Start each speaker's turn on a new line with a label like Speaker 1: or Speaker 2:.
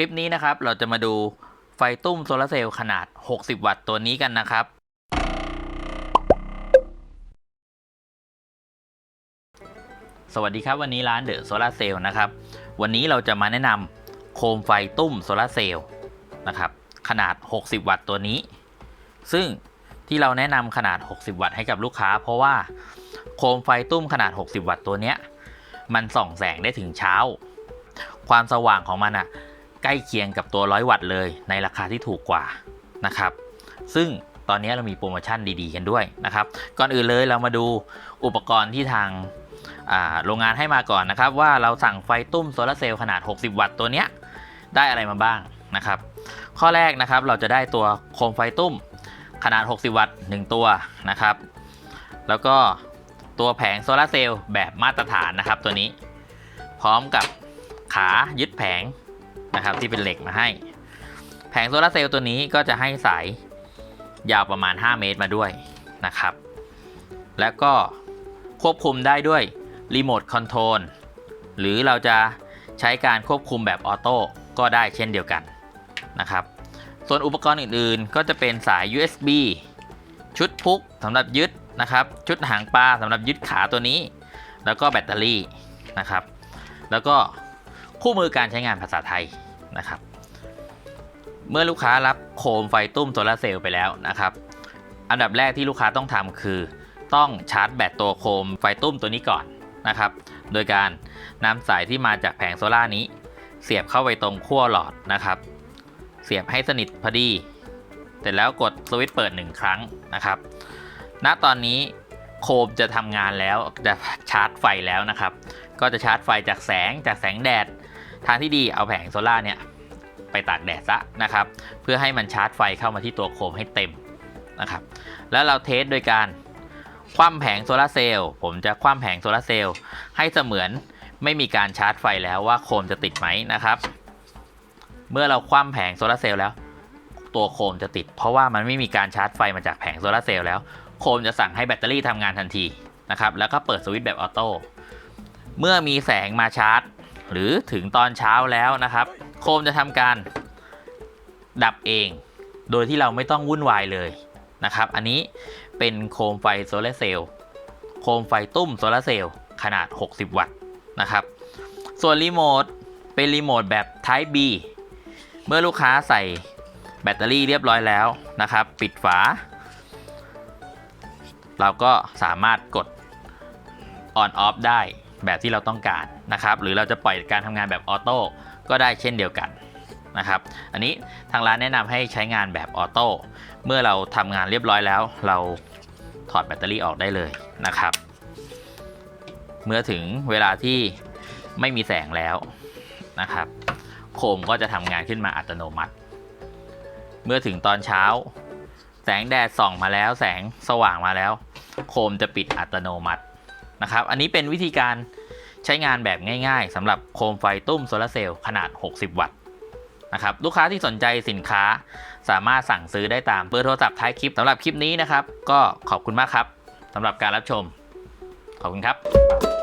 Speaker 1: ลิปนี้นะครับเราจะมาดูไฟตุ้มโซลาร์เซลล์ขนาด 60 วัตต์ตัวนี้กันนะครับ สวัสดีครับวันนี้ร้านเดอะโซลาร์เซลล์นะครับ วันนี้เราจะมาแนะนำโคมไฟตุ้มโซลาร์เซลล์นะครับขนาด 60 วัตต์ตัวนี้ ซึ่งที่เราแนะนำขนาด 60 วัตต์ให้กับลูกค้า เพราะว่าโคมไฟตุ้มขนาด 60 วัตต์ตัวเนี้ยมันส่องแสงได้ถึงเช้า ความสว่างของมันอะ ใกล้เคียงกับตัว 100 วัตต์เลย ในราคาที่ถูกกว่านะครับ ซึ่งตอนนี้เรามีโปรโมชั่นดีๆกันด้วยนะครับ ก่อนอื่นเลยเรามาดูอุปกรณ์ที่ทางโรงงานให้มาก่อนนะครับ ว่าเราสั่งไฟตุ้มโซลาเซลล์ขนาด 60 วัตต์ตัวเนี้ยได้อะไรมาบ้างนะครับ ข้อแรกนะครับเราจะได้ตัวโคมไฟตุ้มขนาด 60 วัตต์ 1 ตัวนะครับ แล้วก็ตัวแผงโซลาเซลล์แบบมาตรฐานนะครับตัวนี้ พร้อมกับขายึดแผง นะครับ ที่เป็นเหล็กมาให้ แผงโซลาร์เซลล์ตัวนี้ก็จะให้สายยาวประมาณ 5 เมตรมาด้วยนะครับ แล้วก็ควบคุมได้ด้วยรีโมทคอนโทรลหรือเราจะใช้การควบคุมแบบออโต้ก็ได้เช่นเดียวกันนะครับ ส่วนอุปกรณ์อื่นๆ ก็จะเป็นสาย USB ชุดพุกสำหรับยึดนะครับ ชุดหางปลาสำหรับยึดขาตัวนี้ แล้วก็แบตเตอรี่นะครับ แล้วก็ คู่มือการใช้งานภาษาไทยนะครับ เมื่อลูกค้ารับโคมไฟตุ้มโซลาเซลล์ไปแล้วนะครับ อันดับแรกที่ลูกค้าต้องทำคือ ต้องชาร์จแบตตัวโคมไฟตุ้มตัวนี้ก่อนนะครับ โดยการนำสายที่มาจากแผงโซล่านี้ เสียบเข้าไปตรงขั้วหลอดนะครับ เสียบให้สนิทพอดีเสร็จแล้วกดสวิตช์เปิด 1 ครั้งนะครับ ณ ตอนนี้โคมจะทำงานแล้วจะชาร์จไฟแล้วนะครับ ก็จะชาร์จไฟจากแสงจากแสงแดด ทางที่ดีเอาแผงโซล่าเนี่ยไปตากแดดซะนะครับ เพื่อให้มันชาร์จไฟเข้ามาที่ตัวโคมให้เต็มนะครับ แล้วเราเทสโดยการคว่ำแผงโซลาเซลล์ผมจะคว่ำแผงโซลาเซลล์ให้เสมือนไม่มีการชาร์จไฟแล้วว่าโคมจะติดไหมนะครับ เมื่อเราคว่ำแผงโซลาเซลล์แล้ว ตัวโคมจะติด เพราะว่ามันไม่มีการชาร์จไฟมาจากแผงโซลาเซลล์แล้ว โคมจะสั่งให้แบตเตอรี่ทำงานทันทีนะครับ แล้วก็เปิดสวิตช์แบบออโต้เมื่อมีแสงมาชาร์จ หรือถึงตอนเช้าแล้วนะครับ โคมจะทำการดับเอง โดยที่เราไม่ต้องวุ่นวายเลยนะครับ อันนี้เป็นโคมไฟโซลาเซลล์โคมไฟตุ้มโซลาเซลล์ขนาด 60 วัตต์นะครับ ส่วนรีโมทเป็นรีโมทแบบ Type B เมื่อลูกค้าใส่แบตเตอรี่เรียบร้อยแล้วนะครับ ปิดฝา เราก็สามารถกด on off ได้แบบที่เราต้องการ นะครับ หรือเราจะปล่อยการทำงานแบบออโต้ก็ได้เช่นเดียวกันนะครับ อันนี้ทางร้านแนะนำให้ใช้งานแบบออโต้ เมื่อเราทำงานเรียบร้อยแล้ว เราถอดแบตเตอรี่ออกได้เลยนะครับ เมื่อถึงเวลาที่ไม่มีแสงแล้วนะครับ โคมก็จะทำงานขึ้นมาอัตโนมัติ เมื่อถึงตอนเช้า แสงแดดส่องมาแล้ว แสงสว่างมาแล้ว โคมจะปิดอัตโนมัตินะครับ อันนี้เป็นวิธีการ ใช้งานแบบง่ายๆสำหรับโคมไฟตุ้มโซลาร์เซลล์ขนาด 60 วัตต์นะครับลูกค้าที่สนใจสินค้าสามารถสั่งซื้อได้ตามเบอร์โทรศัพท์ท้ายคลิปสำหรับคลิปนี้นะครับ ก็ขอบคุณมากครับสำหรับการรับชม ขอบคุณครับ